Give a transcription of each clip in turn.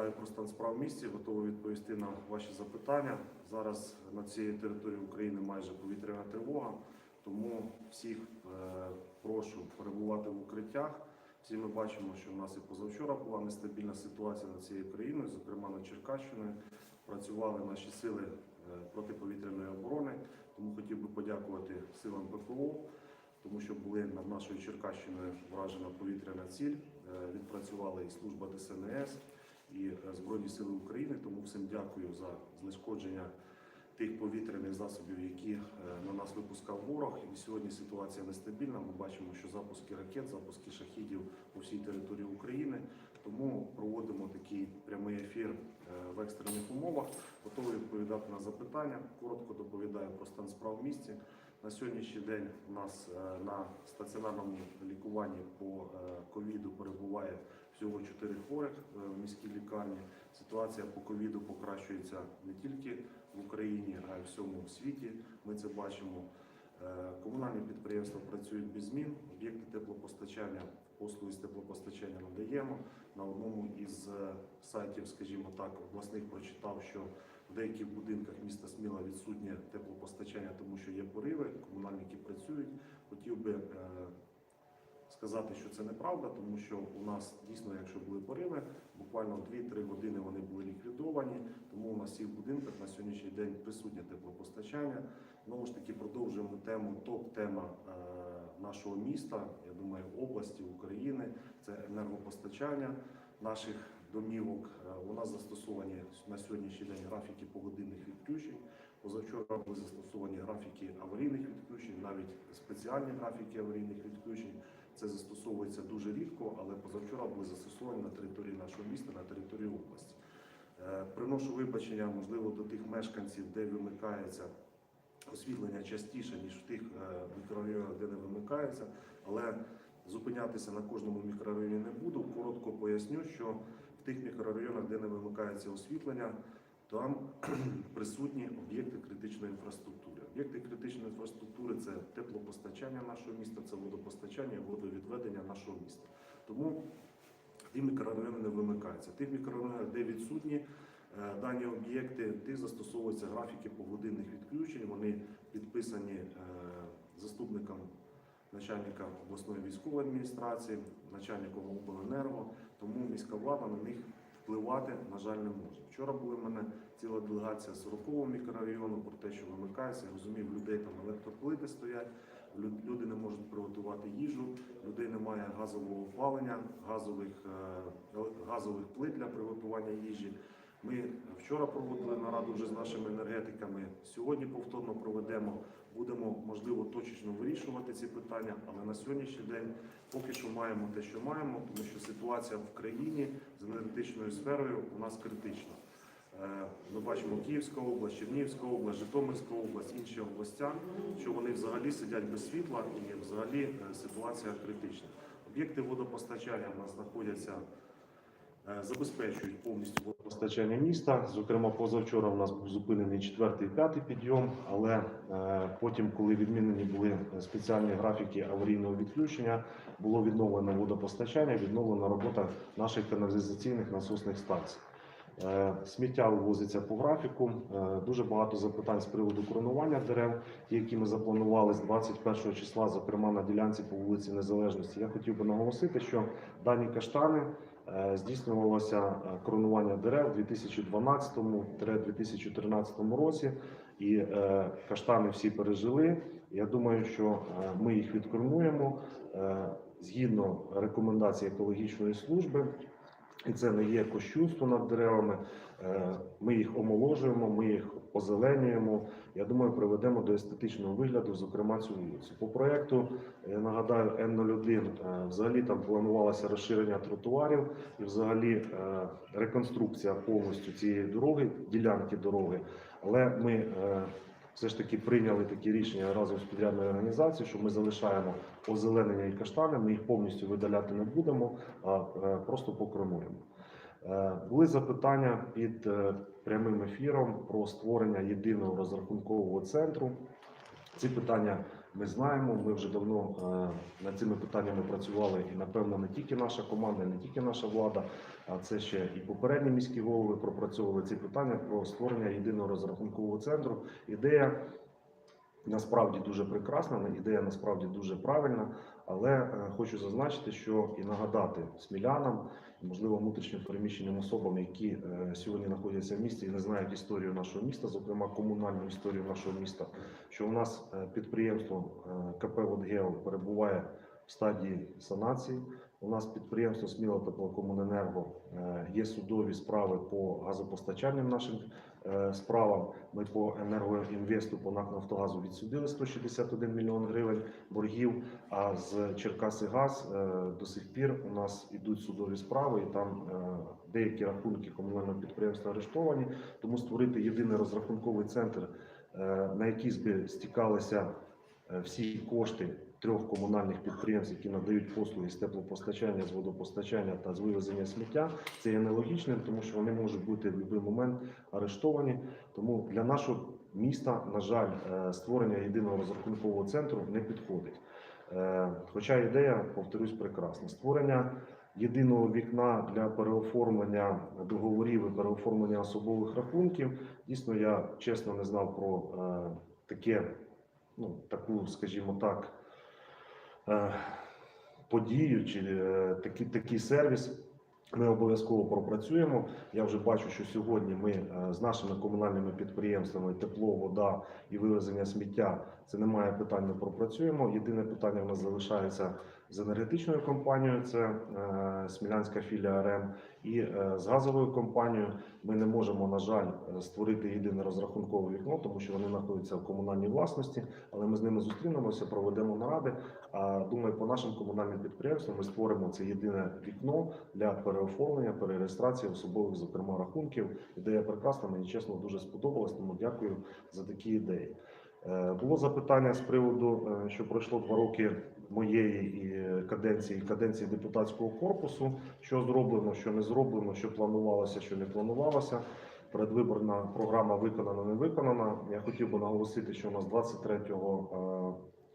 доповідаю про стан справ в місті, готовий відповісти на ваші запитання. Зараз на цій території України майже повітряна тривога, тому всіх е, прошу перебувати в укриттях. Всі ми бачимо, що в нас і позавчора була нестабільна ситуація над цією країною, зокрема над Черкащиною. Працювали наші сили е, протиповітряної оборони. Тому хотів би подякувати силам ППО, тому що були над нашою Черкащиною вражена повітряна ціль. Е, Відпрацювали і служба ДСНС, і е, Збройні Сили України. Тому всім дякую за знешкодження тих повітряних засобів, які е, на нас випускав ворог. І сьогодні ситуація нестабільна. Ми бачимо, що запуски ракет, запуски шахідів по всій території України. Тому проводимо такий прямий ефір е, в екстрених умовах. Готовий відповідати на запитання. Коротко доповідаю про стан справ в місті. На сьогоднішній день у нас е, на стаціонарному лікуванні по е, ковіду перебуває всього 4 хворих е, в міській лікарні. Ситуація по ковіду покращується не тільки в Україні, а й в всьому світі. Ми це бачимо. Комунальні підприємства працюють без змін. Об'єкти теплопостачання, послуги з теплопостачання надаємо. На одному із сайтів, скажімо так, обласних прочитав, що в деяких будинках міста Сміла відсутнє теплопостачання, тому що є пориви, комунальники працюють. Хотів би е, сказати, що це неправда, тому що у нас дійсно, якщо були пориви, буквально 2-3 години вони були ліквідовані. Тому у нас всіх будинках на сьогоднішній день присутнє теплопостачання. Знову ж таки, продовжуємо тему топ-тема е, нашого міста, я думаю, області України. Це енергопостачання наших домівок. Е, У нас застосовані на сьогоднішній день графіки погодинних відключень. Позавчора були застосовані графіки аварійних відключень, навіть спеціальні графіки аварійних відключень. Це застосовується дуже рідко, але позавчора були застосовані на території нашого міста, на території області. Е, Приношу вибачення, можливо, до тих мешканців, де вимикається освітлення частіше, ніж в тих е, мікрорайонах, де не вимикається. Але зупинятися на кожному мікрорайоні не буду. Коротко поясню, що в тих мікрорайонах, де не вимикається освітлення, там присутні об'єкти критичної інфраструктури. Об'єкти критичної інфраструктури це теплопостачання нашого міста, це водопостачання, водовідведення нашого міста. Тому ті мікрорайони не вимикаються. Тих мікрорайонах, де відсутні е, дані об'єкти, тих застосовуються графіки погодинних відключень. Вони підписані е, заступником начальника обласної військової адміністрації, начальником обленерго. Тому міська влада на них впливати, на жаль, не може. Вчора була в мене ціла делегація з 40-го мікрорайону про те, що вимикається. Я розумів, людей там електроплити стоять, люди не можуть приготувати їжу, людей немає газового опалення, газових, е, газових плит для приготування їжі. Ми вчора проводили нараду вже з нашими енергетиками. Сьогодні повторно проведемо. Будемо можливо точечно вирішувати ці питання, але на сьогоднішній день поки що маємо те, що маємо, тому що ситуація в країні з енергетичною сферою у нас критична. Е, Ми бачимо Київська область, Чернігівська область, Житомирська область, інші областя, що вони взагалі сидять без світла і взагалі е, ситуація критична. Об'єкти водопостачання в нас знаходяться, забезпечують повністю водопостачання міста. Зокрема, позавчора у нас був зупинений четвертий п'ятий підйом, але е, потім, коли відмінені були спеціальні графіки аварійного відключення, було відновлено водопостачання, відновлена робота наших каналізаційних насосних станцій. Е, Сміття вивозиться по графіку. Е, Дуже багато запитань з приводу коронування дерев, які ми запланували з 21 числа, зокрема на ділянці по вулиці Незалежності. Я хотів би наголосити, що дані каштани е, здійснювалося е, коронування дерев у 2012-2013 році, і е, каштани всі пережили. Я думаю, що е, ми їх відкорнуємо е, згідно рекомендацій екологічної служби. І це не є кощунство над деревами. Е, Ми їх омоложуємо, ми їх озеленюємо. Я думаю, приведемо до естетичного вигляду, зокрема цю вулицю. По проекту я нагадаю, Н01 е, взагалі там планувалося розширення тротуарів і взагалі е, реконструкція повністю цієї дороги, ділянки дороги. Але ми все ж таки прийняли такі рішення разом з підрядною організацією, що ми залишаємо озеленення і каштани. Ми їх повністю видаляти не будемо, а е, просто покронуємо. Е, Були запитання під е, прямим ефіром про створення єдиного розрахункового центру. Ці питання Ми знаємо, ми вже давно е, над цими питаннями працювали, і напевно не тільки наша команда, не тільки наша влада, а це ще і попередні міські голови пропрацьовували ці питання про створення єдиного розрахункового центру. Ідея насправді дуже прекрасна, ідея насправді дуже правильна. Але е, хочу зазначити, що і нагадати смілянам, можливо, внутрішньо переміщеним особам, які е, сьогодні знаходяться в місті і не знають історію нашого міста, зокрема комунальну історію нашого міста, що у нас е, підприємство КП «Водгео» перебуває в стадії санації. У нас підприємство Сміла теплокомуненерго е, є судові справи по газопостачальним нашим е, справам. Ми по енергоінвесту по НАК Нафтогазу відсудили 161 мільйон гривень боргів. А з Черкаси Газ е, до сих пір у нас ідуть судові справи, і там деякі рахунки комунального підприємства арештовані. Тому створити єдиний розрахунковий центр, на який би стікалися всі кошти трьох комунальних підприємств, які надають послуги з теплопостачання, з водопостачання та з вивезення сміття, це є нелогічним, тому що вони можуть бути в будь-який момент арештовані. Тому для нашого міста, на жаль, е, створення єдиного розрахункового центру не підходить. Е, Хоча ідея, повторюсь, прекрасна. Створення єдиного вікна для переоформлення договорів і переоформлення особових рахунків. Дійсно, я чесно не знав про е, таке, ну таку, скажімо так, подію чи е, такий, такий сервіс. Ми обов'язково пропрацюємо. Я вже бачу, що сьогодні ми е, з нашими комунальними підприємствами тепло, вода і вивезення сміття це немає питань. Ми пропрацюємо. Єдине питання в нас залишається з енергетичною компанією, це е, Смілянська філія РЕМ, і е, з газовою компанією. Ми не можемо, на жаль, створити єдине розрахункове вікно, тому що вони знаходяться в комунальній власності. Але ми з ними зустрінемося, проведемо наради. А думаю, по нашим комунальним підприємствам ми створимо це єдине вікно для переоформлення, перереєстрації особових, зокрема, рахунків. Ідея прекрасна, мені чесно дуже сподобалась, тому дякую за такі ідеї. Е, Було запитання з приводу, е, що пройшло два роки моєї каденції, каденції депутатського корпусу, що зроблено, що не зроблено, що планувалося, що не планувалося. Передвиборна програма виконана, не виконана. Я хотів би наголосити, що у нас 23 е,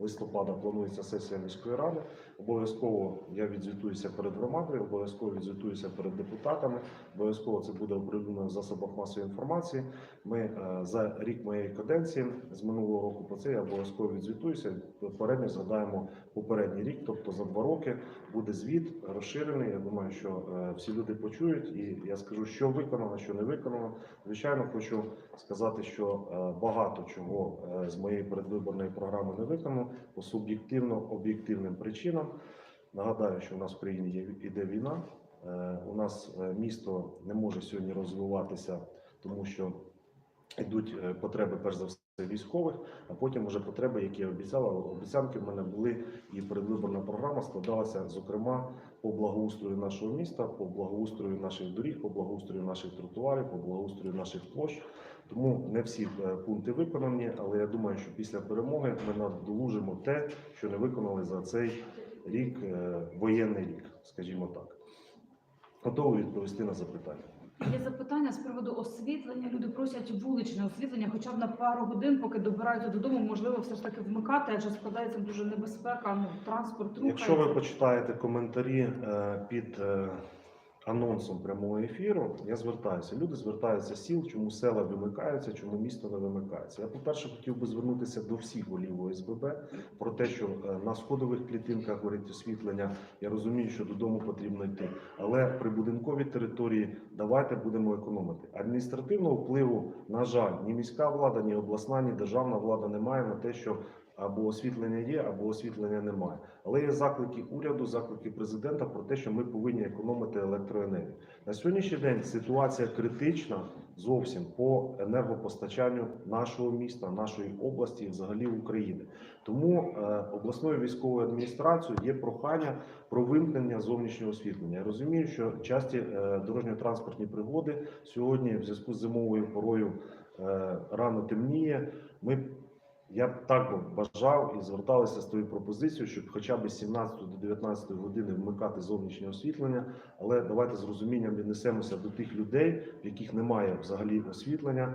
листопада планується сесія міської ради. Обов'язково я відзвітуюся перед громадою, обов'язково відзвітуюся перед депутатами. Обов'язково це буде оприлюднено в засобах масової інформації. Ми е, за рік моєї каденції з минулого року про це я обов'язково відзвітуюся. Попередньо згадаємо попередній рік, тобто за два роки буде звіт розширений. Я думаю, що е, всі люди почують, і я скажу, що виконано, що не виконано. Звичайно, хочу сказати, що е, багато чого з моєї передвиборної програми не виконано по суб'єктивно об'єктивним причинам. Нагадаю, що у нас в країні є іде війна. Е, У нас е, місто не може сьогодні розвиватися, тому що йдуть е, потреби, перш за все, військових, а потім вже потреби, які я обіцяла. Обіцянки в мене були, і передвиборна програма складалася, зокрема, по благоустрою нашого міста, по благоустрою наших доріг, по благоустрою наших тротуарів, по благоустрою наших площ. Тому не всі е, пункти виконані, але я думаю, що після перемоги ми надолужимо те, що не виконали за цей рік, е, воєнний рік, скажімо так. Готовий відповісти на запитання. Є запитання з приводу освітлення. Люди просять вуличне освітлення, хоча б на пару годин, поки добираються додому, можливо, все ж таки вмикати, адже складається дуже небезпека. Ну, транспорт рухається. Якщо ви почитаєте коментарі е, під е, анонсом прямого ефіру, я звертаюся. Люди звертаються з сіл, чому села вимикаються, чому місто не вимикається. Я, по-перше, хотів би звернутися до всіх голів ОСББ про те, що е, на сходових клітинках горить освітлення. Я розумію, що додому потрібно йти. Але при будинковій території давайте будемо економити. Адміністративного впливу, на жаль, ні міська влада, ні обласна, ні державна влада не має на те, що або освітлення є, або освітлення немає. Але є заклики уряду, заклики президента про те, що ми повинні економити електроенергію. На сьогоднішній день ситуація критична зовсім по енергопостачанню нашого міста, нашої області взагалі України. Тому е, обласною військовою адміністрацією є прохання про вимкнення зовнішнього освітлення. Я розумію, що часті е, дорожньо-транспортні пригоди сьогодні в зв'язку з зимовою порою е, рано темніє. Ми я б так бажав і зверталися з тою пропозицією, щоб хоча б з 17 до 19 години вмикати зовнішнє освітлення. Але давайте з розумінням віднесемося до тих людей, в яких немає взагалі освітлення.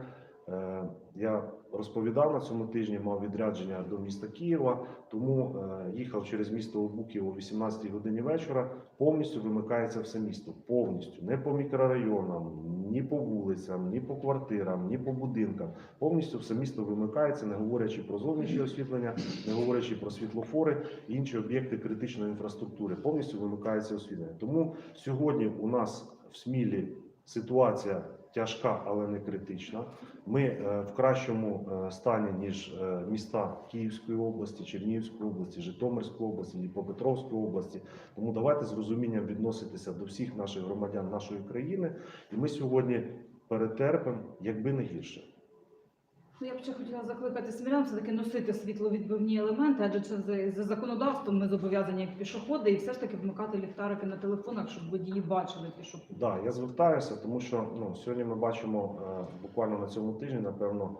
Е, Я розповідав на цьому тижні, мав відрядження до міста Києва, тому е, їхав через місто Обухів о 18 годині вечора. Повністю вимикається все місто. Повністю не по мікрорайонам, ні по вулицям, ні по квартирам, ні по будинкам. Повністю все місто вимикається, не говорячи про зовнішнє освітлення, не говорячи про світлофори і інші об'єкти критичної інфраструктури. Повністю вимикається освітлення. Тому сьогодні у нас в Смілі ситуація тяжка, але не критична. Ми е, в кращому е, стані ніж е, міста Київської області, Чернігівської області, Житомирської області, Дніпропетровської області. Тому давайте з розумінням відноситися до всіх наших громадян нашої країни, і ми сьогодні перетерпимо, якби не гірше. Ну, я б ще хотіла закликати смілян все-таки носити світловідбивні елементи, адже це за, за законодавством ми зобов'язані як пішоходи, і все ж таки вмикати ліхтарики на телефонах, щоб водії бачили пішоходів. Да, я звертаюся, тому що ну, сьогодні ми бачимо е, буквально на цьому тижні, напевно,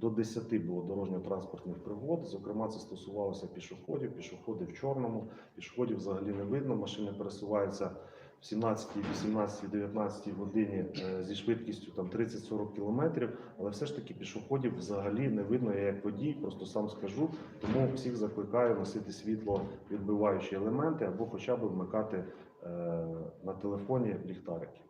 до 10 було дорожньо-транспортних пригод. Зокрема, це стосувалося пішоходів, пішоходи в чорному, пішоходів взагалі не видно. Машини пересуваються в 17, 18, 19 годині е, зі швидкістю там 30-40 кілометрів, але все ж таки пішоходів взагалі не видно. Я як водій, просто сам скажу. Тому всіх закликаю носити світло відбиваючі елементи або хоча б вмикати е, на телефоні ліхтарики.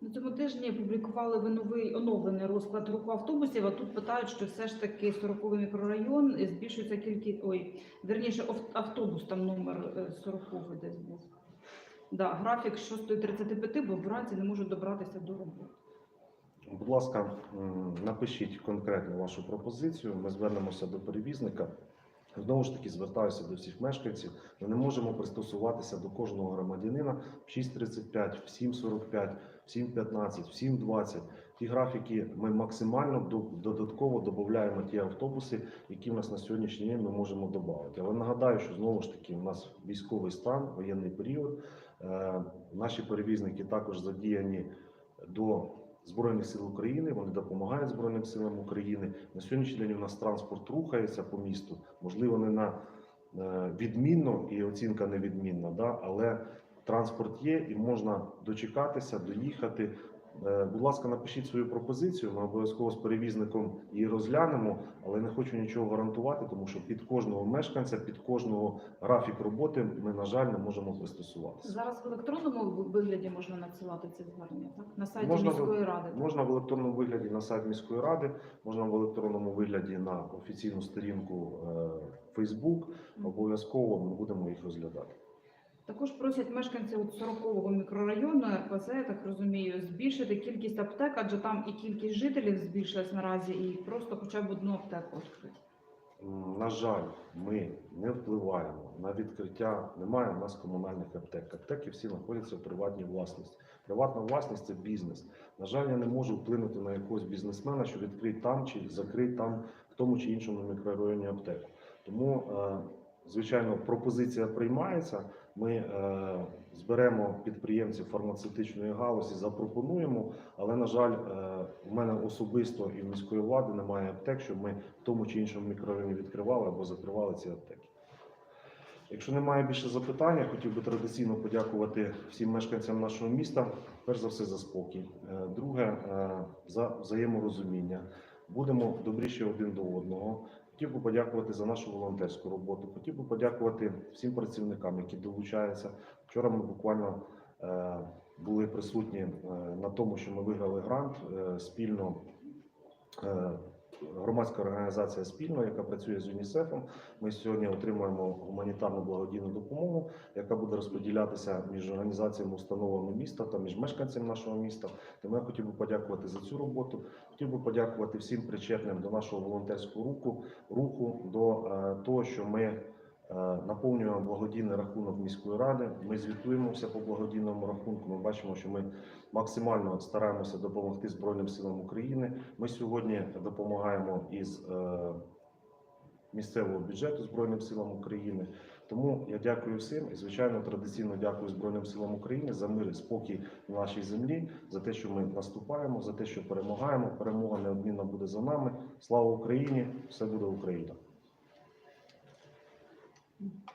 На цьому тижні опублікували ви новий оновлений розклад руху автобусів. А тут питають, що все ж таки 40-й мікрорайон збільшується кількість. Ой, верніше, ав- автобус там номер е, 40-й десь був. Да, графік з 6.35, бо вранці не можуть добратися до роботи. Будь ласка, напишіть конкретно вашу пропозицію. Ми звернемося до перевізника. Знову ж таки, звертаюся до всіх мешканців. Ми не можемо пристосуватися до кожного громадянина в 6.35, в 7.45, в 7.15, в 7.20. Ті графіки ми максимально додатково додаємо ті автобуси, які в нас на сьогоднішній день ми можемо додати. Але нагадаю, що знову ж таки у нас військовий стан, воєнний період. Е, Наші перевізники також задіяні до Збройних сил України. Вони допомагають Збройним силам України. На сьогоднішній день у нас транспорт рухається по місту. Можливо, не на е, відмінно і оцінка невідмінна, да? але транспорт є і можна дочекатися, доїхати. Е, Будь ласка, напишіть свою пропозицію. Ми обов'язково з перевізником її розглянемо, але не хочу нічого гарантувати, тому що під кожного мешканця, під кожного графік роботи ми, на жаль, не можемо пристосуватися. Зараз в електронному вигляді можна надсилати ці звернення, так? На сайті Можна міської ради. так? Можна в електронному вигляді на сайт міської ради, можна в електронному вигляді на офіційну сторінку е, Facebook. Обов'язково ми будемо їх розглядати. Також просять мешканці 40-го мікрорайону РПЗ, я так розумію, збільшити кількість аптек, адже там і кількість жителів збільшилась наразі, і просто хоча б одну аптеку відкрити. На жаль, ми не впливаємо на відкриття. Немає у нас комунальних аптек. Аптеки всі знаходяться в приватній власності. Приватна власність це бізнес. На жаль, я не можу вплинути на якогось бізнесмена, що відкрить там чи закрить там в тому чи іншому мікрорайоні аптеку. Тому, е, звичайно, пропозиція приймається. Ми е, зберемо підприємців фармацевтичної галузі, запропонуємо. Але на жаль, е, у мене особисто і в міської влади немає аптек, щоб ми в тому чи іншому мікрорайоні відкривали або закривали ці аптеки. Якщо немає більше запитань, я хотів би традиційно подякувати всім мешканцям нашого міста. Перш за все за спокій. Е, Друге е, за взаєморозуміння. Будемо добріші один до одного. Хотів би подякувати за нашу волонтерську роботу. Хотів би подякувати всім працівникам, які долучаються. Вчора ми буквально е, були присутні е, на тому, що ми виграли грант е, спільно. Громадська організація спільно, яка працює з ЮНІСЕФом. Ми сьогодні отримуємо гуманітарну благодійну допомогу, яка буде розподілятися між організаціями, установами міста та між мешканцями нашого міста. Тому я хотів би подякувати за цю роботу. Хотів би подякувати всім причетним до нашого волонтерського руху, руху до е, того, що ми наповнюємо благодійний рахунок міської ради. Ми звітуємося по благодійному рахунку. Ми бачимо, що ми максимально стараємося допомогти Збройним силам України. Ми сьогодні допомагаємо із е, місцевого бюджету Збройним силам України. Тому я дякую всім і звичайно традиційно дякую Збройним силам України за мир і спокій на нашій землі, за те, що ми наступаємо, за те, що перемагаємо. Перемога неодмінно буде за нами. Слава Україні! Все буде Україна! Thank you.